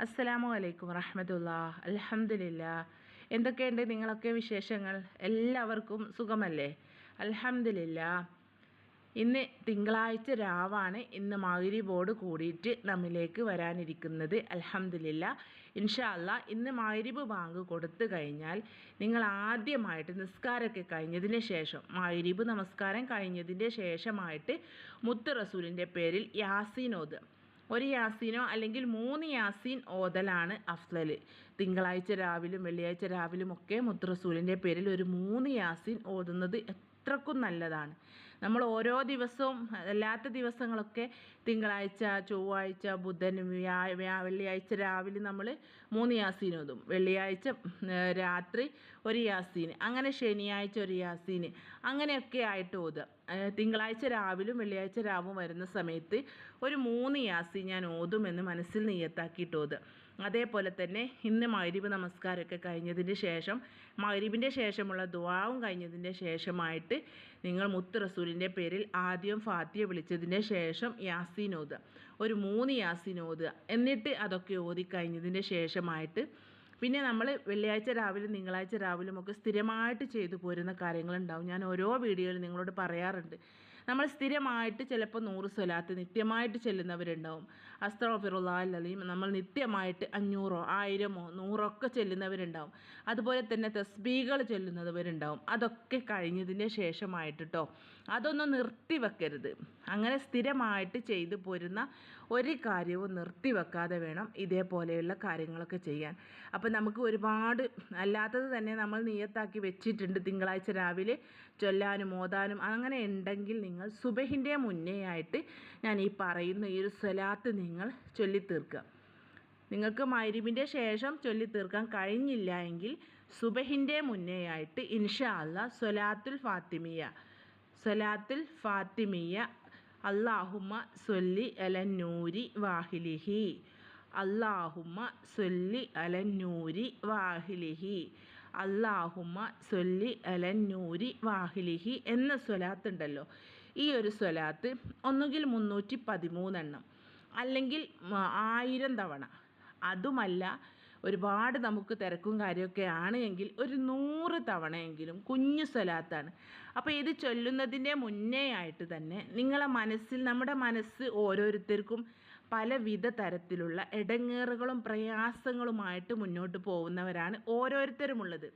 അസ്സലാമു അലൈക്കും വറഹമത്തുള്ള അൽഹംദുലില്ല. എന്തൊക്കെയുണ്ട് നിങ്ങളൊക്കെ വിശേഷങ്ങൾ? എല്ലാവർക്കും സുഖമല്ലേ? അൽഹംദുലില്ല. ഇന്ന് തിങ്കളാഴ്ച രാവാണ്. ഇന്ന് മഗ്രിബോട് കൂടിയിട്ട് നമ്മിലേക്ക് വരാനിരിക്കുന്നത്. അൽഹംദുലില്ല. ഇൻഷാല്ല ഇന്ന് മഗ്രിബ് ബാങ്ക് കൊടുത്തു കഴിഞ്ഞാൽ നിങ്ങൾ ആദ്യമായിട്ട് നിസ്കാരമൊക്കെ കഴിഞ്ഞതിന് ശേഷം മഗ്രിബ് നമസ്കാരം കഴിഞ്ഞതിന്റെ ശേഷമായിട്ട് മുത്ത് റസൂലിന്റെ പേരിൽ ഓതുക ഒരു യാസീനോ അല്ലെങ്കിൽ മൂന്ന് യാസീൻ ഓതലാണ് അഫ്ലൽ തിങ്കളാഴ്ച രാവിലും വെള്ളിയാഴ്ച രാവിലും ഒക്കെ മുദ്രസൂലിന്റെ പേരിൽ ഒരു മൂന്ന് യാസീൻ ഓതുന്നത് അത്രക്കും നല്ലതാണ്. നമ്മൾ ഓരോ ദിവസവും അല്ലാത്ത ദിവസങ്ങളൊക്കെ തിങ്കളാഴ്ച ചൊവ്വാഴ്ച ബുധൻ വെള്ളിയാഴ്ച രാവിലെ നമ്മൾ മൂന്ന് യാസീൻ ഓതും. വെള്ളിയാഴ്ച രാത്രി ഒരു യാസീൻ. അങ്ങനെ ശനിയാഴ്ച ഒരു യാസീൻ. അങ്ങനെയൊക്കെ ആയിട്ട് ഓതുക. തിങ്കളാഴ്ച രാവിലും വെള്ളിയാഴ്ച രാവും വരുന്ന സമയത്ത് ഒരു മൂന്ന് യാസി ഞാൻ ഓതുമെന്ന് മനസ്സിൽ നിയത്താക്കിയിട്ട് ഓത് അതേപോലെ തന്നെ ഇന്ന് മഗ്രിബ് നമസ്കാരമൊക്കെ കഴിഞ്ഞതിന് ശേഷം മൈരീബിന്റെ ശേഷമുള്ള ദുവാവും കഴിഞ്ഞതിന്റെ ശേഷമായിട്ട് നിങ്ങൾ മുത്ത് റസൂലിന്റെ പേരിൽ ആദ്യം ഫാത്തിയ വിളിച്ചതിന്റെ ശേഷം യാസീൻ ഓതുക. ഒരു മൂന്ന് യാസീൻ ഓതുക. എന്നിട്ട് അതൊക്കെ ഓതി കഴിഞ്ഞതിന്റെ ശേഷമായിട്ട് പിന്നെ നമ്മൾ വെള്ളിയാഴ്ച രാവിലെ തിങ്കളാഴ്ച രാവിലെ ഒക്കെ സ്ഥിരമായിട്ട് ചെയ്തു പോരുന്ന കാര്യങ്ങളുണ്ടാവും. ഞാൻ ഓരോ വീഡിയോയിലും നിങ്ങളോട് പറയാറുണ്ട്. നമ്മൾ സ്ഥിരമായിട്ട് ചിലപ്പോൾ നൂറ് സ്വലാത്ത് നിത്യമായിട്ട് ചെല്ലുന്നവരുണ്ടാവും. അസ്തഫിറുല്ലാലീം നമ്മൾ നിത്യമായിട്ട് അഞ്ഞൂറോ ആയിരമോ നൂറോ ഒക്കെ ചെല്ലുന്നവരുണ്ടാവും. അതുപോലെ തന്നെ തസ്ബീകൾ ചെല്ലുന്നവരുണ്ടാവും. അതൊക്കെ കഴിഞ്ഞതിന്റെ ശേഷമായിട്ട് കേട്ടോ അതൊന്നും നിർത്തിവെക്കരുത് അങ്ങനെ സ്ഥിരമായിട്ട് ചെയ്തു പോരുന്ന ഒരു കാര്യവും നിർത്തിവെക്കാതെ വേണം ഇതേപോലെയുള്ള കാര്യങ്ങളൊക്കെ ചെയ്യാൻ. അപ്പം നമുക്ക് ഒരുപാട് അല്ലാത്തത് തന്നെ നമ്മൾ നിയത്താക്കി വെച്ചിട്ടുണ്ട് തിങ്കളാഴ്ച രാവിലെ ചൊല്ലാനും ഓതാനും അങ്ങനെ ഉണ്ടെങ്കിൽ നിങ്ങൾ സുബഹിന്റെ മുന്നേ ആയിട്ട് ഞാൻ ഈ പറയുന്ന ഈ ഒരു സ്വലാത്ത് നിങ്ങൾ ചൊല്ലിത്തീർക്കുക. നിങ്ങൾക്ക് മൈരിബിന്റെ ശേഷം ചൊല്ലി തീർക്കാൻ കഴിഞ്ഞില്ല എങ്കിൽ സുബഹിന്റെ മുന്നേ ആയിട്ട് ഇൻഷാ അല്ല സ്വലാത്തുൽ ഫാത്തിമിയ സ്വലാത്തുൽ ഫാത്തിമിയ അള്ളാഹുമ്മ സൊല്ലി അലന്നൂരി വാഹിലിഹി. അള്ളാഹുമ്മ സൊല്ലി അലന്നൂരി വാഹിലിഹി. അള്ളാഹുമ്മ സൊല്ലി അലന്നൂരി വാഹിലിഹി എന്ന സ്വലാത്ത് ഉണ്ടല്ലോ ഈ ഒരു സ്വലാത്ത് ഒന്നുകിൽ മുന്നൂറ്റി പതിമൂന്നെണ്ണം അല്ലെങ്കിൽ ആയിരം തവണ. അതുമല്ല ഒരുപാട് നമുക്ക് തിരക്കും കാര്യമൊക്കെ ആണ് എങ്കിൽ ഒരു നൂറ് തവണയെങ്കിലും കുഞ്ഞു സ്വലാത്താണ്. അപ്പോൾ ഇത് ചൊല്ലുന്നതിന്റെ മുന്നേ ആയിട്ട് തന്നെ നിങ്ങളെ മനസ്സിൽ നമ്മുടെ മനസ്സ് ഓരോരുത്തർക്കും പലവിധ തരത്തിലുള്ള ഇടങ്ങേറുകളും പ്രയാസങ്ങളുമായിട്ട് മുന്നോട്ട് പോകുന്നവരാണ് ഓരോരുത്തരുമുള്ളത്.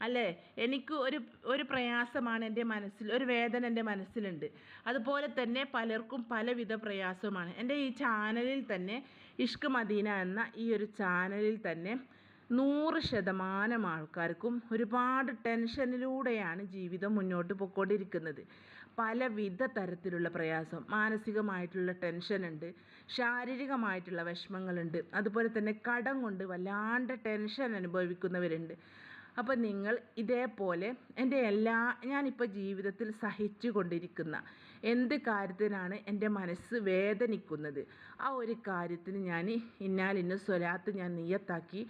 അല്ലേ? എനിക്ക് ഒരു ഒരു പ്രയാസമാണ് എന്റെ മനസ്സിൽ ഒരു വേദന എന്റെ മനസ്സിലുണ്ട്. അതുപോലെ തന്നെ പലർക്കും പലവിധ പ്രയാസമാണ്. എന്റെ ഈ ചാനലിൽ തന്നെ ഇഷ്ക് മദീന എന്ന ഈ ഒരു ചാനലിൽ തന്നെ നൂറ് ശതമാനം ആൾക്കാർക്കും ഒരുപാട് ടെൻഷനിലൂടെയാണ് ജീവിതം മുന്നോട്ട് പോയിക്കൊണ്ടിരിക്കുന്നത്. പലവിധ തരത്തിലുള്ള പ്രയാസം മാനസികമായിട്ടുള്ള ടെൻഷനുണ്ട് ശാരീരികമായിട്ടുള്ള വിഷമങ്ങളുണ്ട് അതുപോലെ തന്നെ കടം കൊണ്ട് വല്ലാണ്ട് ടെൻഷൻ അനുഭവിക്കുന്നവരുണ്ട്. അപ്പോൾ നിങ്ങൾ ഇതേപോലെ എന്റെ എല്ലാ ഞാനിപ്പോൾ ജീവിതത്തിൽ സഹിച്ചു കൊണ്ടിരിക്കുന്ന എന്ത് കാര്യത്തിനാണ് എന്റെ മനസ്സ് വേദനിക്കുന്നത്? ആ ഒരു കാര്യത്തിന് ഞാൻ ഇന്നാലിന്ന സ്വലാത്ത് ഞാൻ നിയത്താക്കി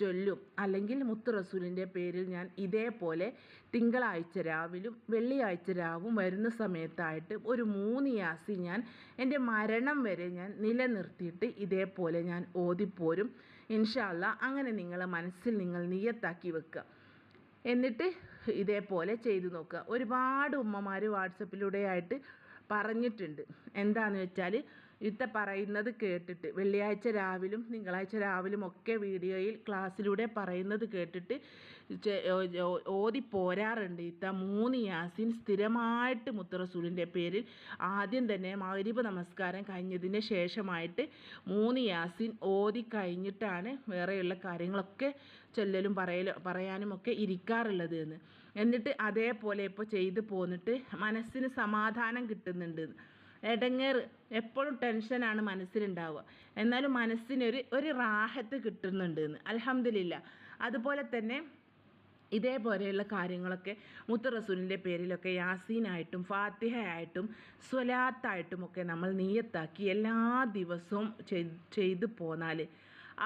ചൊല്ലും. അല്ലെങ്കിൽ മുത്ത് റസൂലിന്റെ പേരിൽ ഞാൻ ഇതേപോലെ തിങ്കളാഴ്ച രാവിലും വെള്ളിയാഴ്ച രാവും വരുന്ന സമയത്തായിട്ട് ഒരു മൂന്ന് യാസി ഞാൻ എന്റെ മരണം വരെ ഞാൻ നിലനിർത്തിയിട്ട് ഇതേപോലെ ഞാൻ ഓതിപ്പോരും. ഇൻഷാല്ല അങ്ങനെ നിങ്ങൾ മനസ്സിൽ നിങ്ങൾ നിയത്താക്കി വെക്കുക എന്നിട്ട് ഇതേപോലെ ചെയ്തു നോക്കുക ഒരുപാട് ഉമ്മമാർ വാട്സപ്പിലൂടെ ആയിട്ട് പറഞ്ഞിട്ടുണ്ട്. എന്താന്ന് വെച്ചാൽ ഇത്ത പറയുന്നത് കേട്ടിട്ട് വെള്ളിയാഴ്ച രാവിലും തിങ്കളാഴ്ച രാവിലും ഒക്കെ വീഡിയോയിൽ ക്ലാസ്സിലൂടെ പറയുന്നത് കേട്ടിട്ട് ഓതി പോരാറുണ്ട് ഇത്ത മൂന്ന് യാസിൻ സ്ഥിരമായിട്ട് മുത്തറസൂലിന്റെ പേരിൽ ആദ്യം തന്നെ മഗ്രിബ് നമസ്കാരം കഴിഞ്ഞതിന് ശേഷമായിട്ട് മൂന്ന് യാസിൻ ഓതി കഴിഞ്ഞിട്ടാണ് വേറെയുള്ള കാര്യങ്ങളൊക്കെ ചൊല്ലലും പറയലും പറയാനും ഒക്കെ ഇരിക്കാറുള്ളത് എന്ന്. എന്നിട്ട് അതേപോലെ ഇപ്പോൾ ചെയ്തു പോന്നിട്ട് മനസ്സിന് സമാധാനം കിട്ടുന്നുണ്ട്. ഇടങ്ങേറ് എപ്പോഴും ടെൻഷനാണ് മനസ്സിലുണ്ടാവുക. എന്നാലും മനസ്സിനൊരു ഒരു റാഹത്ത് കിട്ടുന്നുണ്ട് എന്ന് അലഹമില്ല അതുപോലെ തന്നെ ഇതേപോലെയുള്ള കാര്യങ്ങളൊക്കെ മുത്ത് റസൂലിന്റെ പേരിലൊക്കെ യാസീനായിട്ടും ഫാത്തിഹയായിട്ടും സ്വലാത്തായിട്ടും ഒക്കെ നമ്മൾ നീയത്താക്കി എല്ലാ ദിവസവും ചെയ്തു പോന്നാൽ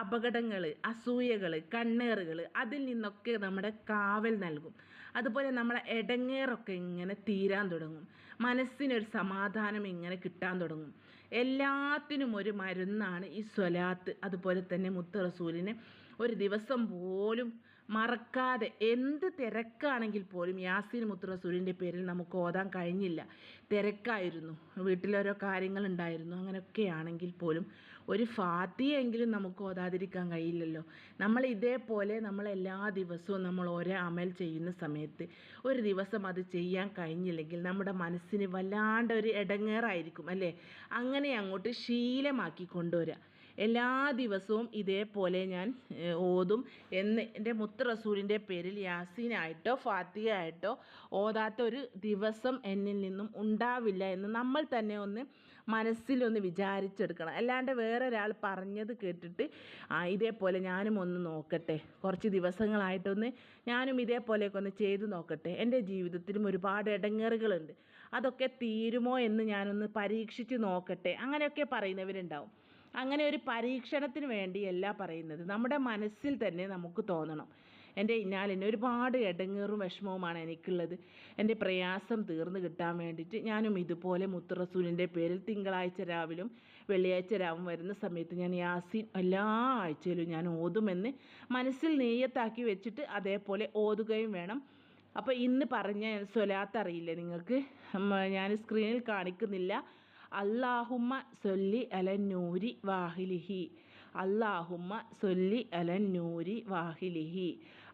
അപകടങ്ങൾ അസൂയകൾ കണ്ണേറുകൾ അതിൽ നിന്നൊക്കെ നമ്മുടെ കാവൽ നൽകും. അതുപോലെ നമ്മളെ ഇടങ്ങേറൊക്കെ ഇങ്ങനെ തീരാൻ തുടങ്ങും. മനസ്സിനൊരു സമാധാനം ഇങ്ങനെ കിട്ടാൻ തുടങ്ങും. എല്ലാത്തിനും ഒരു മരുന്നാണ് ഈ സ്വലാത്ത്. അതുപോലെ തന്നെ മുത്തറസൂലിനെ ഒരു ദിവസം പോലും മറക്കാതെ എന്ത് തിരക്കാണെങ്കിൽ പോലും യാസീൻ മുത്ത് റസൂലിന്റെ പേരിൽ നമുക്ക് ഓതാൻ കഴിഞ്ഞില്ല. തിരക്കായിരുന്നു. വീട്ടിലോരോ കാര്യങ്ങളുണ്ടായിരുന്നു അങ്ങനെയൊക്കെ ആണെങ്കിൽ പോലും ഒരു ഫാത്തിയെങ്കിലും നമുക്ക് ഓതാതിരിക്കാൻ കഴിയില്ലല്ലോ. നമ്മൾ ഇതേപോലെ നമ്മൾ എല്ലാ ദിവസവും നമ്മൾ ഓരോ അമൽ ചെയ്യുന്ന സമയത്ത് ഒരു ദിവസം അത് ചെയ്യാൻ കഴിഞ്ഞില്ലെങ്കിൽ നമ്മുടെ മനസ്സിന് വല്ലാണ്ട് ഒരു ഇടങ്ങേറായിരിക്കും അല്ലേ? അങ്ങനെ അങ്ങോട്ട് ശീലമാക്കി കൊണ്ടുവരിക എല്ലാ ദിവസവും ഇതേപോലെ ഞാൻ ഓതും. എന്ന് എന്റെ മുത്ത് റസൂലിന്റെ പേരിൽ യാസീനായിട്ടോ ഫാത്തിയായിട്ടോ ഓതാത്ത ഒരു ദിവസം എന്നിൽ നിന്നും ഉണ്ടാവില്ല എന്ന് നമ്മൾ തന്നെ ഒന്ന് മനസ്സിലൊന്ന് വിചാരിച്ചെടുക്കണം. അല്ലാണ്ട് വേറെ ഒരാൾ പറഞ്ഞത് കേട്ടിട്ട് ആ ഇതേപോലെ ഞാനും ഒന്ന് നോക്കട്ടെ. കുറച്ച് ദിവസങ്ങളായിട്ടൊന്ന് ഞാനും ഇതേപോലെയൊക്കെ ഒന്ന് ചെയ്തു നോക്കട്ടെ. എന്റെ ജീവിതത്തിലും ഒരുപാട് ഇടങ്ങേറുകളുണ്ട് അതൊക്കെ തീരുമോ എന്ന് ഞാനൊന്ന് പരീക്ഷിച്ച് നോക്കട്ടെ. അങ്ങനെയൊക്കെ പറയുന്നവരുണ്ടാവും. അങ്ങനെ ഒരു പരീക്ഷണത്തിന് വേണ്ടിയല്ല പറയുന്നത്. നമ്മുടെ മനസ്സിൽ തന്നെ നമുക്ക് തോന്നണം. എന്റെ ഇന്നാലിന് ഒരുപാട് ഇടങ്ങേറും വിഷമവുമാണ് എനിക്കുള്ളത്. എന്റെ പ്രയാസം തീർന്നു കിട്ടാൻ വേണ്ടിയിട്ട് ഞാനും ഇതുപോലെ മുത്തുറസൂലിന്റെ പേരിൽ തിങ്കളാഴ്ച രാവിലും വെള്ളിയാഴ്ച രാവും വരുന്ന സമയത്ത് ഞാൻ യാസിൻ എല്ലാ ആഴ്ചയിലും ഞാൻ ഓതുമെന്ന് മനസ്സിൽ നെയ്യത്താക്കി വെച്ചിട്ട് അതേപോലെ ഓതുകയും വേണം. അപ്പോൾ ഇന്ന് പറഞ്ഞ സ്വലാത്ത് നിങ്ങൾക്ക്? ഞാൻ സ്ക്രീനിൽ കാണിക്കുന്നില്ല. അള്ളാഹുമ്മ സൊല്ലി അലന്നൂരി വാഹിലിഹി. അള്ളാഹുമ്മ സൊല്ലി അലന്നൂരി വാഹിലിഹി.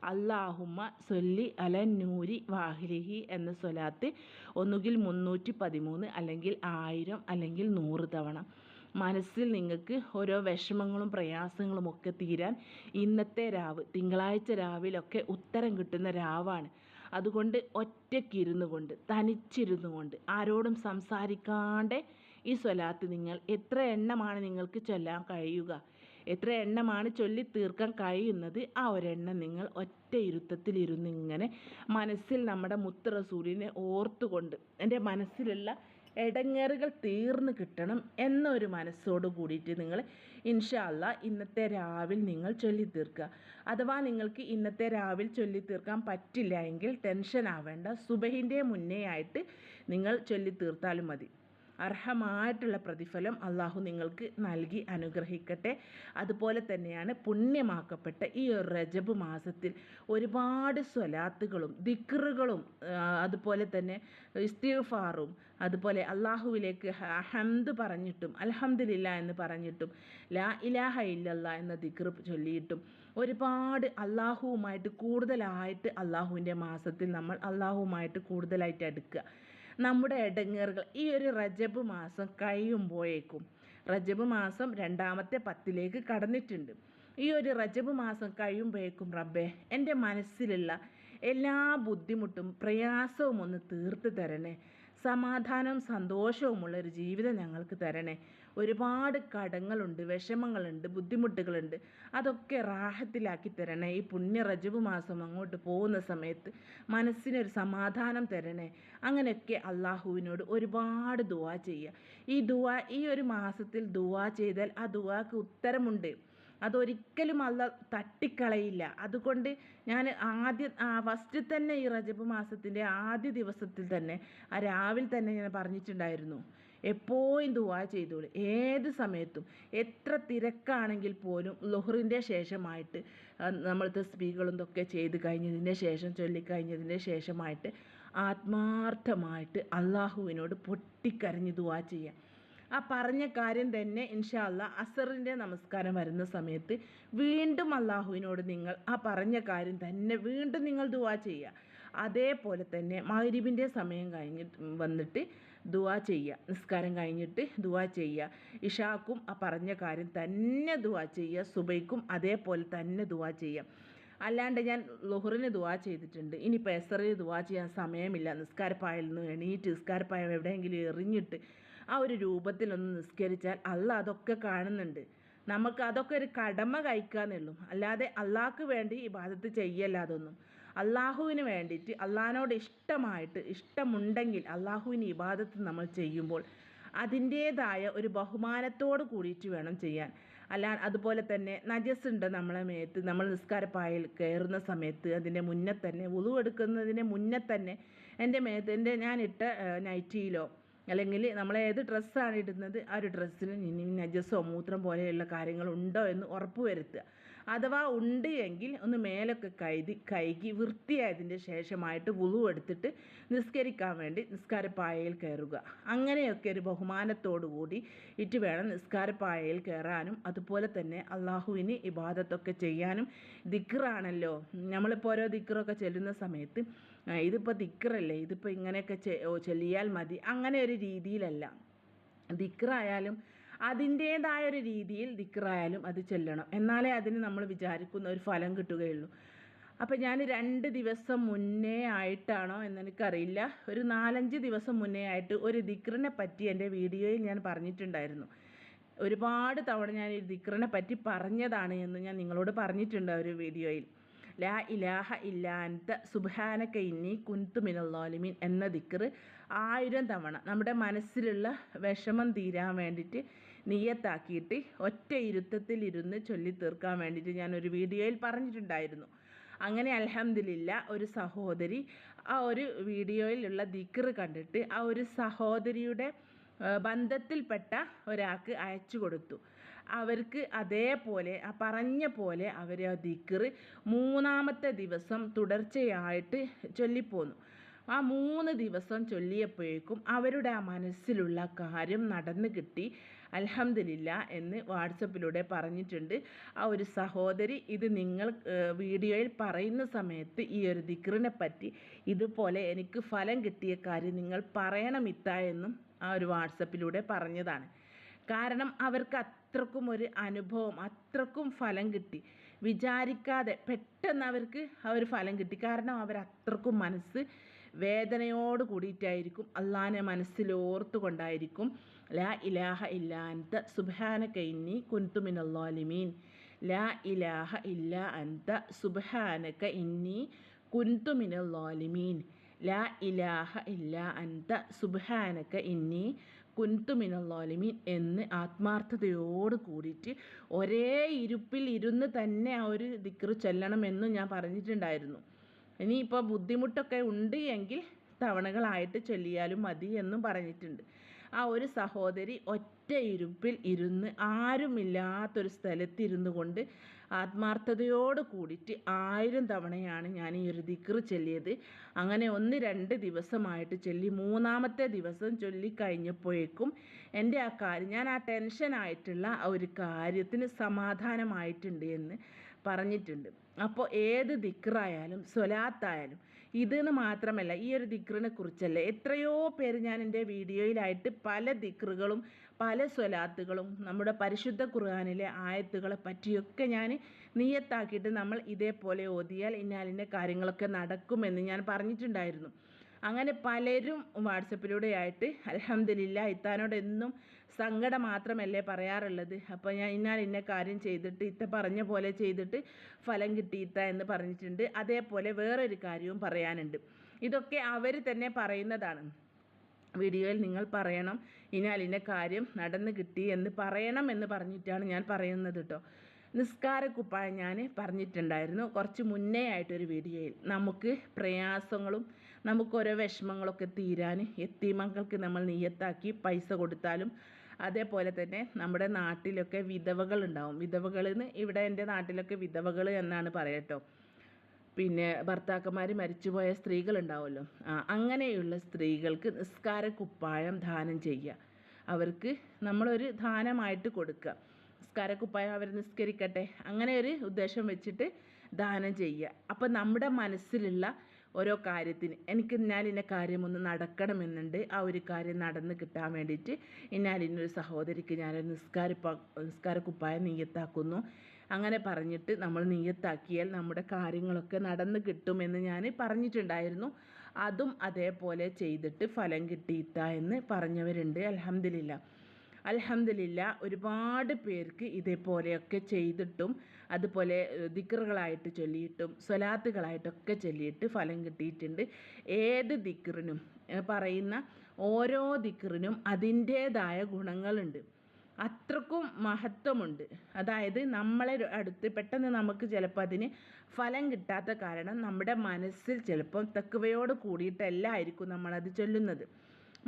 അല്ലാഹുമ്മ സൊല്ലി അലന്നൂരി വാഹിലിഹി എന്ന സ്വലാത്ത് ഒന്നുകിൽ മുന്നൂറ്റി പതിമൂന്ന് അല്ലെങ്കിൽ ആയിരം അല്ലെങ്കിൽ നൂറ് തവണ. മനസ്സിൽ നിങ്ങൾക്ക് ഓരോ വിഷമങ്ങളും പ്രയാസങ്ങളും ഒക്കെ തീരാൻ ഇന്നത്തെ രാവ് തിങ്കളാഴ്ച രാവിലൊക്കെ ഉത്തരം കിട്ടുന്ന രാവാണ്. അതുകൊണ്ട് ഒറ്റയ്ക്കിരുന്നു കൊണ്ട് തനിച്ചിരുന്നു കൊണ്ട് ആരോടും സംസാരിക്കാണ്ട് ഈ സ്വലാത്ത് നിങ്ങൾ എത്ര എണ്ണമാണ് നിങ്ങൾക്ക് ചൊല്ലാൻ കഴിയുക? എത്ര എണ്ണമാണ് ചൊല്ലി തീർക്കാൻ കഴിയുന്നത്? ആ ഒരെണ്ണം നിങ്ങൾ ഒറ്റ ഇരുത്തത്തിലിരുന്ന് ഇങ്ങനെ മനസ്സിൽ നമ്മുടെ മുത്ത് റസൂലിനെ ഓർത്തുകൊണ്ട് എന്റെ മനസ്സിലുള്ള ഇടങ്ങേറുകൾ തീർന്നു കിട്ടണം എന്നൊരു മനസ്സോട് കൂടിയിട്ട് നിങ്ങൾ ഇൻഷാല്ല ഇന്നത്തെ രാവിൽ നിങ്ങൾ ചൊല്ലി തീർക്കുക. അഥവാ നിങ്ങൾക്ക് ഇന്നത്തെ രാവിൽ ചൊല്ലി തീർക്കാൻ പറ്റില്ല എങ്കിൽ ടെൻഷൻ ആവേണ്ട. സുബഹിന്റെ മുന്നേ ആയിട്ട് നിങ്ങൾ ചൊല്ലി തീർത്താലും മതി. അർഹമായിട്ടുള്ള പ്രതിഫലം അള്ളാഹു നിങ്ങൾക്ക് നൽകി അനുഗ്രഹിക്കട്ടെ. അതുപോലെ തന്നെയാണ് പുണ്യമാക്കപ്പെട്ട ഈ ഒരു രജബ് മാസത്തിൽ ഒരുപാട് സ്വലാത്തുകളും ദിക്റുകളും അതുപോലെ തന്നെ ഇസ്തിഫാറും അതുപോലെ അള്ളാഹുവിലേക്ക് ഹംദ് പറഞ്ഞിട്ടും അലഹമില്ല എന്ന് പറഞ്ഞിട്ടും ലാ ഇലാഹ ഇല്ലല്ല എന്ന ദിക്ർ ചൊല്ലിയിട്ടും ഒരുപാട് അള്ളാഹുവുമായിട്ട് കൂടുതലായിട്ട് അള്ളാഹുവിന്റെ മാസത്തിൽ നമ്മൾ അള്ളാഹുവുമായിട്ട് കൂടുതലായിട്ട് അടുക്കുക. നമ്മുടെ ഇടങ്ങേറുകൾ ഈ ഒരു റജബ് മാസം കഴിയുമ്പോഴേക്കും റജബ് മാസം രണ്ടാമത്തെ പത്തിലേക്ക് കടന്നിട്ടുണ്ട്. ഈ ഒരു റജബ് മാസം കഴിയുമ്പോഴേക്കും റബ്ബെ എന്റെ മനസ്സിലുള്ള എല്ലാ ബുദ്ധിമുട്ടും പ്രയാസവും ഒന്ന് തീർത്ത് തരണേ. സമാധാനവും സന്തോഷവുമുള്ള ഒരു ജീവിതം ഞങ്ങൾക്ക് തരണേ. ഒരുപാട് കടങ്ങളുണ്ട് വിഷമങ്ങളുണ്ട് ബുദ്ധിമുട്ടുകളുണ്ട്. അതൊക്കെ റാഹത്തിലാക്കി തരണേ. ഈ പുണ്യ റജബ് മാസം അങ്ങോട്ട് പോകുന്ന സമയത്ത് മനസ്സിനൊരു സമാധാനം തരണേ. അങ്ങനെയൊക്കെ അള്ളാഹുവിനോട് ഒരുപാട് ദുവാ ചെയ്യുക. ഈ ദുവാ ഈ ഒരു മാസത്തിൽ ദുവാ ചെയ്താൽ ആ ദുവാക്ക് ഉത്തരമുണ്ട്. അതൊരിക്കലും അല്ല തട്ടിക്കളയില്ല. അതുകൊണ്ട് ഞാൻ ആദ്യ ഫസ്റ്റ് തന്നെ ഈ റജബ് മാസത്തിന്റെ ആദ്യ ദിവസത്തിൽ തന്നെ ആ രാവിലെ തന്നെ ഞാൻ പറഞ്ഞിട്ടുണ്ടായിരുന്നു. എപ്പോഴും ദുവാ ചെയ്തോളൂ. ഏത് സമയത്തും. എത്ര തിരക്കാണെങ്കിൽ പോലും ലൊഹറിന്റെ ശേഷമായിട്ട് നമ്മൾ തസ്ബീകളും ഇതൊക്കെ ചെയ്ത് കഴിഞ്ഞതിന്റെ ശേഷം ചൊല്ലിക്കഴിഞ്ഞതിന്റെ ശേഷമായിട്ട് ആത്മാർത്ഥമായിട്ട് അള്ളാഹുവിനോട് പൊട്ടിക്കരഞ്ഞ് ദുവാ ചെയ്യാം. ആ പറഞ്ഞ കാര്യം തന്നെ ഇൻഷാല്ല അസറിന്റെ നമസ്കാരം വരുന്ന സമയത്ത് വീണ്ടും അള്ളാഹുവിനോട് നിങ്ങൾ ആ പറഞ്ഞ കാര്യം തന്നെ വീണ്ടും നിങ്ങൾ ദുവാ ചെയ്യുക. അതേപോലെ തന്നെ മഹരീബിന്റെ സമയം കഴിഞ്ഞ് വന്നിട്ട് ദുവാ ചെയ്യുക നിസ്കാരം കഴിഞ്ഞിട്ട് ദുവാ ചെയ്യുക ഇഷാക്കും ആ പറഞ്ഞ കാര്യം തന്നെ ദുവാ ചെയ്യുക സുബൈക്കും അതേപോലെ തന്നെ ദുവാ ചെയ്യുക അല്ലാണ്ട് ഞാൻ ലുഹറിന് ദുവാ ചെയ്തിട്ടുണ്ട്. ഇനി പെസറിന് ദുവാ ചെയ്യാൻ സമയമില്ല. നിസ്കാരപ്പായിൽ നിന്ന് എണീറ്റ് നിസ്കാരപ്പായം എവിടെയെങ്കിലും എറിഞ്ഞിട്ട് ആ ഒരു രൂപത്തിലൊന്ന് നിസ്കരിച്ചാൽ അല്ല അതൊക്കെ കാണുന്നുണ്ട്. നമുക്ക് അതൊക്കെ ഒരു കടമ കഴിക്കാന്നുള്ളൂ. അല്ലാതെ അള്ളാഹ്ക്ക് വേണ്ടി ഈ ബാധത്ത് ചെയ്യല്ല അതൊന്നും. അള്ളാഹുവിന് വേണ്ടിയിട്ട് അള്ളാഹിനോട് ഇഷ്ടമായിട്ട് ഇഷ്ടമുണ്ടെങ്കിൽ അള്ളാഹുവിന് ഇബാദത്ത് നമ്മൾ ചെയ്യുമ്പോൾ അതിന്റേതായ ഒരു ബഹുമാനത്തോട് കൂടിയിട്ട് വേണം ചെയ്യാൻ. അല്ല അതുപോലെ തന്നെ നജസ് ഉണ്ട് നമ്മളെ മേത്ത്. നമ്മൾ നിസ്കാരപ്പായൽ കയറുന്ന സമയത്ത് അതിന്റെ മുന്നേ തന്നെ ഉളുവെടുക്കുന്നതിന് മുന്നേ തന്നെ എന്റെ മേത്ത് എന്റെ ഞാനിട്ട നൈറ്റിയിലോ അല്ലെങ്കിൽ നമ്മൾ ഏത് ഡ്രസ്സാണ് ഇടുന്നത് ആ ഒരു ഡ്രസ്സിന് നജസോ മൂത്രം പോലെയുള്ള കാര്യങ്ങളുണ്ടോ എന്ന് ഉറപ്പ് വരുത്തുക അഥവാ ഉണ്ട് എങ്കിൽ ഒന്ന് മേലൊക്കെ കഴുതി കഴുകി വൃത്തിയായതിന്റെ ശേഷമായിട്ട് വുളു എടുത്തിട്ട് നിസ്കരിക്കാൻ വേണ്ടി നിസ്കാരപ്പായയിൽ കയറുക. അങ്ങനെയൊക്കെ ഒരു ബഹുമാനത്തോടു കൂടി ഇറ്റ് വേണം നിസ്കാരപ്പായയിൽ കയറാനും. അതുപോലെ തന്നെ അള്ളാഹുവിന് ഇബാദത്തൊക്കെ ചെയ്യാനും. ദിക്റാണല്ലോ. നമ്മളിപ്പോൾ ഓരോ ദിക്റൊക്കെ ചെല്ലുന്ന സമയത്ത് ഇതിപ്പോൾ ദിക്റല്ലേ? ഇതിപ്പോൾ ഇങ്ങനെയൊക്കെ ചൊല്ലിയാൽ മതി. അങ്ങനെ ഒരു രീതിയിലല്ല. ദിക്റായാലും അതിന്റേതായ ഒരു രീതിയിൽ ദിക്റായാലും അത് ചെല്ലണം. എന്നാലേ അതിന് നമ്മൾ വിചാരിക്കുന്ന ഒരു ഫലം കിട്ടുകയുള്ളൂ. അപ്പം ഞാൻ രണ്ട് ദിവസം മുന്നേ ആയിട്ടാണോ എന്നെനിക്കറിയില്ല. ഒരു നാലഞ്ച് ദിവസം മുന്നേ ആയിട്ട് ഒരു ദിക്റിനെ പറ്റി എന്റെ വീഡിയോയിൽ ഞാൻ പറഞ്ഞിട്ടുണ്ടായിരുന്നു. ഒരുപാട് തവണ ഞാൻ ഈ ദിക്റിനെ പറ്റി പറഞ്ഞതാണ് എന്ന് ഞാൻ നിങ്ങളോട് പറഞ്ഞിട്ടുണ്ട് ഒരു വീഡിയോയിൽ. ലാ ഇലാഹ ഇല്ലാന്ത സുബാനക്ക കുന്തു മിനല്ലാലിമീൻ എന്ന ദിക്കർ ആയിരം തവണ നമ്മുടെ മനസ്സിലുള്ള വിഷമം തീരാൻ വേണ്ടിയിട്ട് നീയത്താക്കിയിട്ട് ഒറ്റ ഇരുത്തത്തിൽ ഇരുന്ന് ചൊല്ലി തീർക്കാൻ വേണ്ടിയിട്ട് ഞാൻ ഒരു വീഡിയോയിൽ പറഞ്ഞിട്ടുണ്ടായിരുന്നു. അങ്ങനെ അലഹമില്ല ഒരു സഹോദരി ആ ഒരു വീഡിയോയിലുള്ള ദിക്കർ കണ്ടിട്ട് ആ ഒരു സഹോദരിയുടെ ബന്ധത്തിൽപ്പെട്ട ഒരാൾക്ക് അയച്ചു കൊടുത്തു. അവർക്ക് അതേപോലെ ആ പറഞ്ഞ പോലെ അവർ ആ ദിക്റ് മൂന്നാമത്തെ ദിവസം തുടർച്ചയായിട്ട് ചൊല്ലിപ്പോന്നു. ആ മൂന്ന് ദിവസം ചൊല്ലിയപ്പോഴേക്കും അവരുടെ ആ മനസ്സിലുള്ള കാര്യം നടന്നു കിട്ടി. അലഹമില്ല എന്ന് വാട്സപ്പിലൂടെ പറഞ്ഞിട്ടുണ്ട്. ആ ഒരു സഹോദരി ഇത് നിങ്ങൾ വീഡിയോയിൽ പറയുന്ന സമയത്ത് ഈ ഒരു ദിക്റിനെ പറ്റി ഇതുപോലെ എനിക്ക് ഫലം കിട്ടിയ കാര്യം നിങ്ങൾ പറയണം ഇത്ത എന്നും ആ ഒരു വാട്സപ്പിലൂടെ പറഞ്ഞതാണ്. കാരണം അവർക്ക് അത്രക്കും ഒരു അനുഭവം അത്രക്കും ഫലം കിട്ടി. വിചാരിക്കാതെ പെട്ടെന്ന് അവർക്ക് ആ ഒരു ഫലം കിട്ടി. കാരണം അവർ അത്രക്കും മനസ്സ് വേദനയോട് കൂടിയിട്ടായിരിക്കും അള്ളാഹാനെ മനസ്സിലോർത്തുകൊണ്ടായിരിക്കും ലാ ഇലാഹ ഇല്ലാ അൻത സുബാനക ഇന്നി കുന്തുമിനല്ലാലിമീൻ ലാ ഇലാഹ ഇല്ല അൻത സുബാനക ഇന്നി കുന്തുമിനല്ലാലിമീൻ ലാ ഇലാഹ ഇല്ല അൻത സുബാനക ഇന്നി കുന്തുമിനല്ലാലിമീൻ എന്ന് ആത്മാർത്ഥതയോട് കൂടിയിട്ട് ഒരേ ഇരുപ്പിൽ ഇരുന്ന് തന്നെ ആ ഒരു ദിക്റ് ചൊല്ലണമെന്നും ഞാൻ പറഞ്ഞിട്ടുണ്ടായിരുന്നു. ഇനിയിപ്പോൾ ബുദ്ധിമുട്ടൊക്കെ ഉണ്ട് എങ്കിൽ തവണകളായിട്ട് ചൊല്ലിയാലും മതി എന്നും പറഞ്ഞിട്ടുണ്ട്. ആ ഒരു സഹോദരി ഒറ്റ ഇരുപ്പിൽ ഇരുന്ന് ആരുമില്ലാത്തൊരു സ്ഥലത്തിരുന്നു കൊണ്ട് ആത്മാർത്ഥതയോട് കൂടിയിട്ട് ആയിരം തവണയാണ് ഞാൻ ഈ ഒരു ദിക്റ് ചൊല്ലിയത്. അങ്ങനെ ഒന്ന് രണ്ട് ദിവസമായിട്ട് ചൊല്ലി മൂന്നാമത്തെ ദിവസം ചൊല്ലിക്കഴിഞ്ഞപ്പോഴേക്കും എന്റെ ആ കാര്യം ഞാൻ ആ ടെൻഷനായിട്ടുള്ള ആ ഒരു കാര്യത്തിന് സമാധാനമായിട്ടുണ്ട് എന്ന് പറഞ്ഞിട്ടുണ്ട്. അപ്പോൾ ഏത് ദിക്റായാലും സ്വലാത്തായാലും ഇതെന്ന് മാത്രമല്ല ഈ ഒരു ദിക്റിനെ കുറിച്ചല്ല? എത്രയോ പേര് ഞാൻ എന്റെ വീഡിയോയിലായിട്ട് പല ദിക്റുകളും പല സ്വലാത്തുകളും നമ്മുടെ പരിശുദ്ധ ഖുർആാനിലെ ആയത്തുകളെ പറ്റിയൊക്കെ ഞാൻ നീയത്താക്കിയിട്ട് നമ്മൾ ഇതേപോലെ ഓതിയാൽ ഇന്നാലിന്റെ കാര്യങ്ങളൊക്കെ നടക്കുമെന്ന് ഞാൻ പറഞ്ഞിട്ടുണ്ടായിരുന്നു. അങ്ങനെ പലരും വാട്സപ്പിലൂടെ ആയിട്ട് അലഹമില്ല ഇത്താനോട് എന്നും സങ്കടം മാത്രമല്ലേ പറയാറുള്ളത്? അപ്പോൾ ഞാൻ ഇന്നാൾ ഇന്ന കാര്യം ചെയ്തിട്ട് ഇത്ത പറഞ്ഞ പോലെ ചെയ്തിട്ട് ഫലം കിട്ടിയിത്ത എന്ന് പറഞ്ഞിട്ടുണ്ട്. അതേപോലെ വേറൊരു കാര്യവും പറയാനുണ്ട്. ഇതൊക്കെ അവർ തന്നെ പറയുന്നതാണ്. വീഡിയോയിൽ നിങ്ങൾ പറയണം ഇനാൽ ഇന്ന കാര്യം നടന്നു കിട്ടി എന്ന് പറയണം എന്ന് പറഞ്ഞിട്ടാണ് ഞാൻ പറയുന്നത് കേട്ടോ നിസ്കാരക്കുപ്പായം ഞാൻ പറഞ്ഞിട്ടുണ്ടായിരുന്നു കുറച്ച് മുന്നേ ആയിട്ടൊരു വീഡിയോയിൽ. നമുക്ക് പ്രയാസങ്ങളും നമുക്ക് ഓരോ വിഷമങ്ങളൊക്കെ തീരാൻ എത്തിമക്കൾക്ക് നമ്മൾ നീയത്താക്കി പൈസ കൊടുത്താലും അതേപോലെ തന്നെ നമ്മുടെ നാട്ടിലൊക്കെ വിധവകൾ ഉണ്ടാവും വിധവകൾ എന്ന് ഇവിടെ എന്റെ നാട്ടിലൊക്കെ വിധവകൾ എന്നാണ് പറയട്ടോ. പിന്നെ ഭർത്താക്കന്മാർ മരിച്ചുപോയ സ്ത്രീകൾ ഉണ്ടാവുമല്ലോ ആ അങ്ങനെയുള്ള സ്ത്രീകൾക്ക് നിസ്കാര കുപ്പായം ദാനം ചെയ്യുക. അവർക്ക് നമ്മളൊരു ദാനമായിട്ട് കൊടുക്കുക. നിസ്കാരക്കുപ്പായം അവർ നിസ്കരിക്കട്ടെ. അങ്ങനെ ഒരു ഉദ്ദേശം വെച്ചിട്ട് ദാനം ചെയ്യുക. അപ്പോൾ നമ്മുടെ മനസ്സിലുള്ള ഓരോ കാര്യത്തിന്. എനിക്ക് ഇന്നാലിന്ന കാര്യം ഒന്ന് നടക്കണമെന്നുണ്ട്. ആ ഒരു കാര്യം നടന്ന് കിട്ടാൻ വേണ്ടിയിട്ട് ഇന്നാലിന്നൊരു സഹോദരിക്ക് ഞാൻ ഞാനൊരു നിസ്കാര കുപ്പായം നീയത്താക്കുന്നു. അങ്ങനെ പറഞ്ഞിട്ട് നമ്മൾ നീയത്താക്കിയാൽ നമ്മുടെ കാര്യങ്ങളൊക്കെ നടന്ന് കിട്ടുമെന്ന് ഞാൻ പറഞ്ഞിട്ടുണ്ടായിരുന്നു. അതും അതേപോലെ ചെയ്തിട്ട് ഫലം കിട്ടിയിട്ട എന്ന് പറഞ്ഞവരുണ്ട്. അലഹമില്ല അലഹമില്ല ഒരുപാട് പേർക്ക് ഇതേപോലെയൊക്കെ ചെയ്തിട്ടും അതുപോലെ ദിക്കറുകളായിട്ട് ചൊല്ലിയിട്ടും സ്വലാത്തുകളായിട്ടൊക്കെ ചൊല്ലിയിട്ട് ഫലം കിട്ടിയിട്ടുണ്ട്. ഏത് ദിക്കറിനും പറയുന്ന ഓരോ ദിക്കറിനും അതിന്റേതായ ഗുണങ്ങളുണ്ട്. അത്രക്കും മഹത്വമുണ്ട്. അതായത് നമ്മളെ അടുത്ത് പെട്ടെന്ന് നമുക്ക് ചിലപ്പോൾ അതിന് ഫലം കിട്ടാത്ത കാരണം നമ്മുടെ മനസ്സിൽ ചിലപ്പം തക്കവയോട് കൂടിയിട്ടല്ലായിരിക്കും നമ്മളത് ചൊല്ലുന്നത്.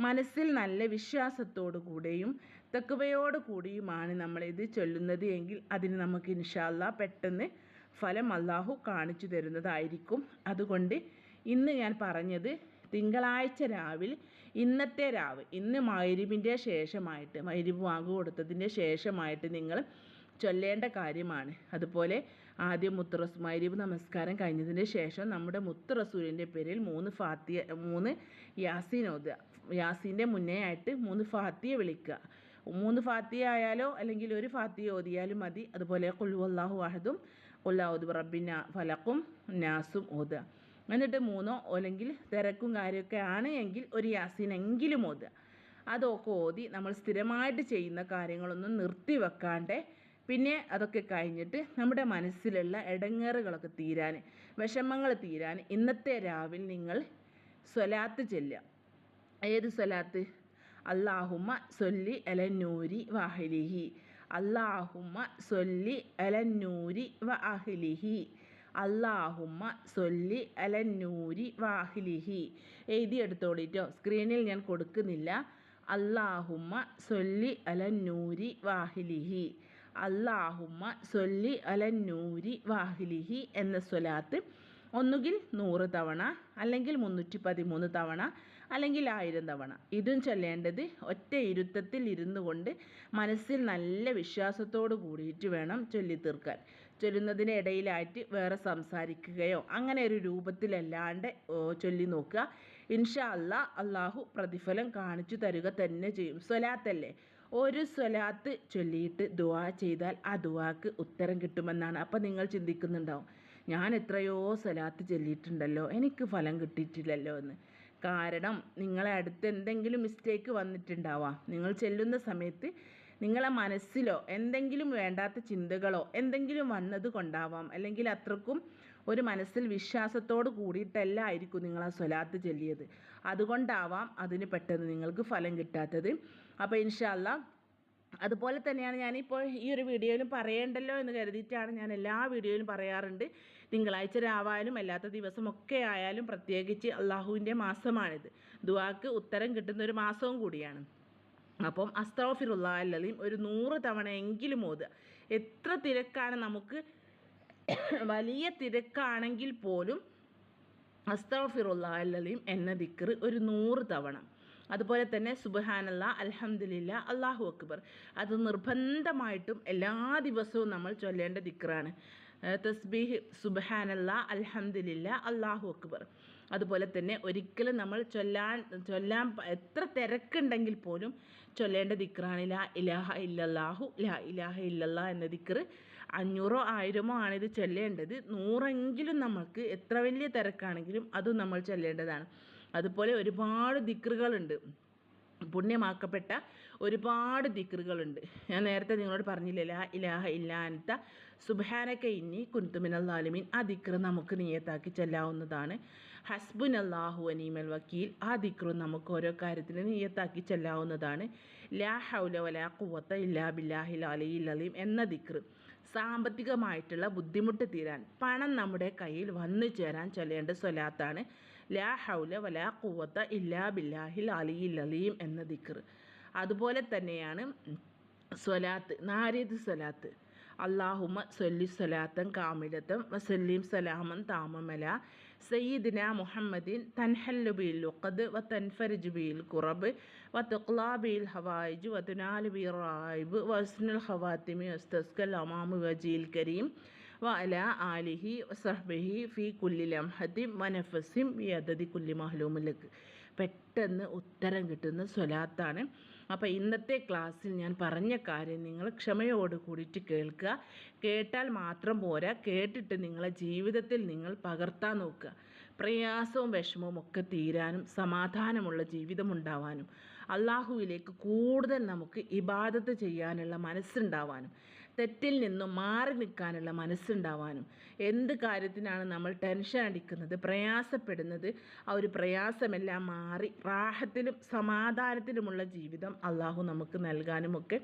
മനസ്സിൽ നല്ല വിശ്വാസത്തോടു കൂടെയും തെക്കുവയോട് കൂടിയുമാണ് നമ്മൾ ഇത് ചൊല്ലുന്നത് എങ്കിൽ അതിന് നമുക്ക് ഇൻഷാല്ല പെട്ടെന്ന് ഫലം അള്ളാഹു കാണിച്ചു തരുന്നതായിരിക്കും. അതുകൊണ്ട് ഇന്ന് ഞാൻ പറഞ്ഞത് തിങ്കളാഴ്ച രാവിലെ ഇന്നത്തെ രാവ് ഇന്ന് മൈരിബിന്റെ ശേഷമായിട്ട് മൈരിബ് വാങ്ങു കൊടുത്തതിന്റെ ശേഷമായിട്ട് നിങ്ങൾ ചൊല്ലേണ്ട കാര്യമാണ്. അതുപോലെ ആദ്യം മുത്തറസ് മൈരിബ് നമസ്കാരം കഴിഞ്ഞതിന് ശേഷം നമ്മുടെ മുത്തറസൂലിന്റെ പേരിൽ മൂന്ന് ഫാത്തിയ മൂന്ന് യാസീൻ ഓതുക. യാസീന്റെ മുന്നേ ആയിട്ട് മൂന്ന് ഫാത്തിയ വിളിക്കുക. മൂന്ന് ഫാത്തിയ ആയാലോ അല്ലെങ്കിൽ ഒരു ഫാത്തിയ ഓതിയാലും മതി. അതുപോലെ കുൽവല്ലാഹു അഹദും കൊല്ലാവുദ് റബ്ബിന ഫലക്കും നാസും ഓതുക. എന്നിട്ട് മൂന്നോ അല്ലെങ്കിൽ തിരക്കും കാര്യമൊക്കെ ആണ് എങ്കിൽ ഒരു യാസീനെങ്കിലും ഓതുക. അതൊക്കെ ഓതി നമ്മൾ സ്ഥിരമായിട്ട് ചെയ്യുന്ന കാര്യങ്ങളൊന്നും നിർത്തി വെക്കാണ്ട് പിന്നെ അതൊക്കെ കഴിഞ്ഞിട്ട് നമ്മുടെ മനസ്സിലുള്ള ഇടങ്ങേറുകളൊക്കെ തീരാൻ വിഷമങ്ങൾ തീരാൻ ഇന്നത്തെ രാവിലെ നിങ്ങൾ സ്വലാത്ത് ചെല്ലുക. ഏത് സ്വലാത്ത്? അള്ളാഹുമ്മ സൊല്ലി അലന്നൂരി വാഹിലിഹി അള്ളാഹുമ്മ സൊല്ലി അലന്നൂരി വാഹിലിഹി അല്ലാഹുമ്മ സൊല്ലി അലന്നൂരി വാഹിലിഹി എഴുതിയെടുത്തോളിട്ടോ സ്ക്രീനിൽ ഞാൻ കൊടുക്കുന്നില്ല. അല്ലാഹുമ്മ സൊല്ലി അലന്നൂരി വാഹിലിഹി അല്ലാഹുമ്മ സൊല്ലി അലന്നൂരി വാഹിലിഹി എന്ന സ്വലാത്ത് ഒന്നുകിൽ നൂറ് തവണ അല്ലെങ്കിൽ മുന്നൂറ്റി പതിമൂന്ന് തവണ അല്ലെങ്കിൽ ആയിരം തവണ. ഇതും ചൊല്ലേണ്ടത് ഒറ്റ ഇരുത്തത്തിൽ ഇരുന്നു കൊണ്ട് മനസ്സിൽ നല്ല വിശ്വാസത്തോട് കൂടിയിട്ട് വേണം ചൊല്ലി തീർക്കാൻ ചൊല്ലുന്നതിന് ഇടയിലായിട്ട് വേറെ സംസാരിക്കുകയോ അങ്ങനെ ഒരു രൂപത്തിലല്ലാണ്ട് ചൊല്ലി നോക്കുക. ഇൻഷാ അല്ലാ അള്ളാഹു പ്രതിഫലം കാണിച്ചു തരിക തന്നെ ചെയ്യും. സ്വലാത്തല്ലേ? ഒരു സ്വലാത്ത് ചൊല്ലിയിട്ട് ദുവാ ചെയ്താൽ ആ ദുവാക്ക് ഉത്തരം കിട്ടുമെന്നാണ്. അപ്പം നിങ്ങൾ ചിന്തിക്കുന്നുണ്ടാവും ഞാൻ എത്രയോ സ്വലാത്ത് ചൊല്ലിയിട്ടുണ്ടല്ലോ എനിക്ക് ഫലം കിട്ടിയിട്ടില്ലല്ലോ എന്ന്. കാരണം നിങ്ങളെ അടുത്ത് എന്തെങ്കിലും മിസ്റ്റേക്ക് വന്നിട്ടുണ്ടാവാം. നിങ്ങൾ ചെല്ലുന്ന സമയത്ത് നിങ്ങളെ മനസ്സിലോ എന്തെങ്കിലും വേണ്ടാത്ത ചിന്തകളോ എന്തെങ്കിലും വന്നത് കൊണ്ടാവാം. അല്ലെങ്കിൽ അത്രക്കും ഒരു മനസ്സിൽ വിശ്വാസത്തോട് കൂടിയിട്ടല്ല ആയിരിക്കും നിങ്ങൾ ആ സ്വലാത്ത് ചൊല്ലിയത്. അതുകൊണ്ടാവാം അതിന് പെട്ടെന്ന് നിങ്ങൾക്ക് ഫലം കിട്ടാത്തത്. അപ്പോൾ ഇൻഷാല്ല അതുപോലെ തന്നെയാണ് ഞാനിപ്പോൾ ഈ ഒരു വീഡിയോയിലും പറയേണ്ടല്ലോ എന്ന് കരുതിയിട്ടാണ് ഞാൻ എല്ലാ വീഡിയോയിലും പറയാറുണ്ട്. തിങ്കളാഴ്ച രാവായാലും അല്ലാത്ത ദിവസമൊക്കെ ആയാലും പ്രത്യേകിച്ച് അള്ളാഹുവിന്റെ മാസമാണിത്. ദുവാക്ക് ഉത്തരം കിട്ടുന്ന ഒരു മാസവും കൂടിയാണ്. അപ്പം അസ്തഫിറുള്ള അല്ലയും ഒരു നൂറ് തവണ എങ്കിലും ഓതുക. എത്ര തിരക്കാണ് നമുക്ക് വലിയ തിരക്കാണെങ്കിൽ പോലും അസ്തഫിറുള്ള അല്ലയും എന്ന ദിക്കർ ഒരു നൂറ് തവണ. അതുപോലെ തന്നെ സുബഹാനല്ല അലഹമില്ല അള്ളാഹു അക്ബർ. അത് നിർബന്ധമായിട്ടും എല്ലാ ദിവസവും നമ്മൾ ചൊല്ലേണ്ട ദിക്റാണ്. തസ്ബീഹ് സുബഹാനല്ല അലഹമില്ല അള്ളാഹു അക്ബർ. അതുപോലെ തന്നെ ഒരിക്കലും നമ്മൾ ചൊല്ലാൻ ചൊല്ലാൻ എത്ര തിരക്കുണ്ടെങ്കിൽ പോലും ചൊല്ലേണ്ട ദിക്റാണ് ലാ ഇലാഹ ഇല്ലല്ലാഹു ലാ ഇലാഹ ഇല്ലല്ലാ എന്ന ദിക്റ്. അഞ്ഞൂറോ ആയിരമോ ഇത് ചൊല്ലേണ്ടത്. നൂറെങ്കിലും നമുക്ക് എത്ര വലിയ തിരക്കാണെങ്കിലും അതും നമ്മൾ ചൊല്ലേണ്ടതാണ്. അതുപോലെ ഒരുപാട് ദിക്റുകളുണ്ട്. പുണ്യമാക്കപ്പെട്ട ഒരുപാട് ദിക്റുകളുണ്ട്. ഞാൻ നേരത്തെ നിങ്ങളോട് പറഞ്ഞില്ല ലാ ഇലാഹ ഇല്ലാത്ത സുബാനക്ക ഇന്നി കുന്തുമിനൽ ആലിമീൻ ആ ദിക്റ് നമുക്ക് നിയത്താക്കി ചെല്ലാവുന്നതാണ്. ഹസ്ബുൻ അള്ളാഹു അനീമൽ വക്കീൽ. ആ ദിക്റും നമുക്ക് ഓരോ കാര്യത്തിന് നിയത്താക്കി ചെല്ലാവുന്നതാണ്. ലാ ഹൗല വലാ കുവത്ത ഇല്ലാ ബില്ലാഹിൽ അലിയിൽ അലീം എന്ന ദിക്റ്. സാമ്പത്തികമായിട്ടുള്ള ബുദ്ധിമുട്ട് തീരാൻ പണം നമ്മുടെ കയ്യിൽ വന്നു ചേരാൻ ചൊല്ലേണ്ട സ്വലാത്താണ്. ലാ ഹൗല വലാ കുവത്ത ഇല്ലാ ബില്ലാഹിൽ അലിയിൽ അലീം എന്ന ദിക്ർ അതുപോലെ തന്നെയാണ് സ്വലാത്ത് നാരിദ് സ്വലാത്ത്. അള്ളാഹുമ സൊല്ലി സ്വലാത്തൻ കാമിലത്തം വസല്ലീം സലാമൻ താമമല. സയ്യിദിന മുഹമ്മദിൻ തൻഹല്ലു ബിൽ ലുഖദ് വ തൻഫരിജ് ബിൽ കുറബ് വ തുഖ്ലാബിൽ ഹവായിജ് വ തുനാലുബി റായിബ് വസ്നുൽ ഹവാത്തിമി വസ്തസ്കൽ അമാമു വജീൽ കരീം വ അല ആലിഹി സഹ്ബിഹി ഫി കുല്ലി ലംഹത്തിം വനഫസിം യദതി കുല്ലി മഹ്ലൂമിലേക്ക് പെട്ടെന്ന് ഉത്തരം കിട്ടുന്ന സ്വലാത്താണ്. അപ്പോൾ ഇന്നത്തെ ക്ലാസ്സിൽ ഞാൻ പറഞ്ഞ കാര്യം നിങ്ങൾ ക്ഷമയോട് കൂടിയിട്ട് കേൾക്കുക. കേട്ടാൽ മാത്രം പോരാ. കേട്ടിട്ട് നിങ്ങളെ ജീവിതത്തിൽ നിങ്ങൾ പകർത്താൻ നോക്കുക. പ്രയാസവും വിഷമവും ഒക്കെ തീരാനും സമാധാനമുള്ള ജീവിതം ഉണ്ടാവാനും അള്ളാഹുവിലേക്ക് കൂടുതൽ നമുക്ക് ഇബാദത്ത് ചെയ്യാനുള്ള മനസ്സുണ്ടാവാനും തെറ്റിൽ നിന്നും മാറി നിൽക്കാനുള്ള മനസ്സുണ്ടാവാനും എന്ത് കാര്യത്തിനാണ് നമ്മൾ ടെൻഷൻ അടിക്കുന്നത് പ്രയാസപ്പെടുന്നത് ആ ഒരു പ്രയാസമെല്ലാം മാറി റാഹത്തിലും സമാധാനത്തിലുമുള്ള ജീവിതം അള്ളാഹു നമുക്ക് നൽകാനുമൊക്കെ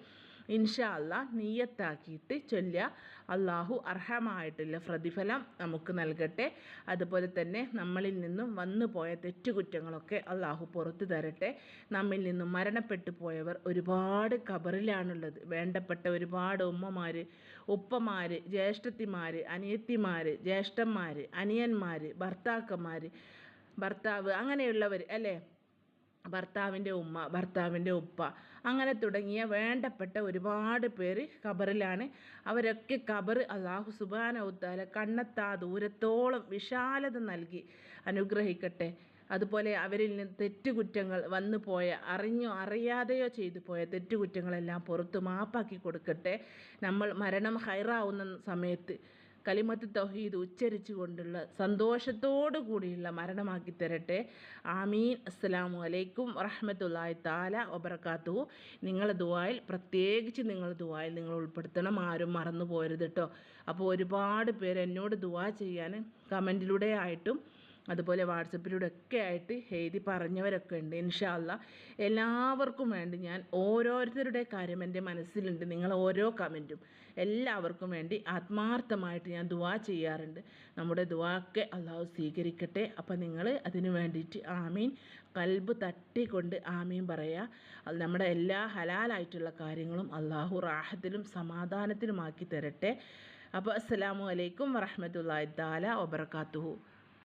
ഇൻഷാ അല്ലാ നീയത്താക്കിയിട്ട് ചൊല്ലുക. അള്ളാഹു അർഹമായിട്ടുള്ള പ്രതിഫലം നമുക്ക് നൽകട്ടെ. അതുപോലെ തന്നെ നമ്മളിൽ നിന്നും വന്നു പോയ തെറ്റുകുറ്റങ്ങളൊക്കെ അള്ളാഹു പുറത്തു തരട്ടെ. നമ്മിൽ നിന്നും മരണപ്പെട്ടു പോയവർ ഒരുപാട് കബറിലാണുള്ളത് വേണ്ടപ്പെട്ട ഒരുപാട് ഉമ്മമാർ ഉപ്പമാർ ജ്യേഷ്ഠത്തിമാർ അനിയത്തിമാർ ജ്യേഷ്ഠന്മാർ അനിയന്മാർ ഭർത്താക്കന്മാർ ഭർത്താവ് അങ്ങനെയുള്ളവർ അല്ലേ? ഭർത്താവിന്റെ ഉമ്മ ഭർത്താവിന്റെ ഉപ്പ അങ്ങനെ തുടങ്ങിയ വേണ്ടപ്പെട്ട ഒരുപാട് പേര് ഖബറിലാണ്. അവരൊക്കെ ഖബർ അള്ളാഹു സുബാനവുത്താല കണ്ണെത്താ ദൂരത്തോളം വിശാലത നൽകി അനുഗ്രഹിക്കട്ടെ. അതുപോലെ അവരിൽ നിന്ന് തെറ്റുകുറ്റങ്ങൾ വന്നു പോയ അറിഞ്ഞോ അറിയാതെയോ ചെയ്തു പോയ തെറ്റുകുറ്റങ്ങളെല്ലാം പുറത്ത് മാപ്പാക്കി കൊടുക്കട്ടെ. നമ്മൾ മരണം ഹൈറാവുന്ന സമയത്ത് കലിമത്ത് തൗഹീദ് ഉച്ചരിച്ചു കൊണ്ടുള്ള സന്തോഷത്തോടു കൂടിയുള്ള മരണമാക്കി തരട്ടെ ആമീൻ. അസ്സലാമു അലൈക്കും വറഹമത്തല്ലാഹി താല ഒബർക്കാത്തു നിങ്ങളെ ദുവായിൽ പ്രത്യേകിച്ച് നിങ്ങൾ ദുവായിൽ നിങ്ങൾ ഉൾപ്പെടുത്തണം. ആരും മറന്നു പോരുത് കേട്ടോ അപ്പോൾ ഒരുപാട് പേര് എന്നോട് ദുവാ ചെയ്യാൻ കമന്റിലൂടെ ആയിട്ടും അതുപോലെ വാട്സപ്പിലൂടെ ഒക്കെ ആയിട്ട് എഴുതി പറഞ്ഞവരൊക്കെ ഉണ്ട് ഇൻഷാല്ല എല്ലാവർക്കും വേണ്ടി ഞാൻ ഓരോരുത്തരുടെ കാര്യം എന്റെ മനസ്സിലുണ്ട് നിങ്ങൾ ഓരോ കമന്റും. എല്ലാവർക്കും വേണ്ടി ആത്മാർത്ഥമായിട്ട് ഞാൻ ദുവാ ചെയ്യാറുണ്ട്. നമ്മുടെ ദുവാക്കെ അള്ളാഹു സ്വീകരിക്കട്ടെ. അപ്പം നിങ്ങൾ അതിനു വേണ്ടിയിട്ട് ആമീൻ. കൽബ് തട്ടിക്കൊണ്ട് ആമീൻ പറയുക നമ്മുടെ എല്ലാ ഹലാലായിട്ടുള്ള കാര്യങ്ങളും അള്ളാഹു റാഹത്തിലും സമാധാനത്തിലുമാക്കി തരട്ടെ. അപ്പോൾ അസ്സലാമു അലൈക്കും വറഹമത്തല്ലാ താല വബർക്കാത്തുഹു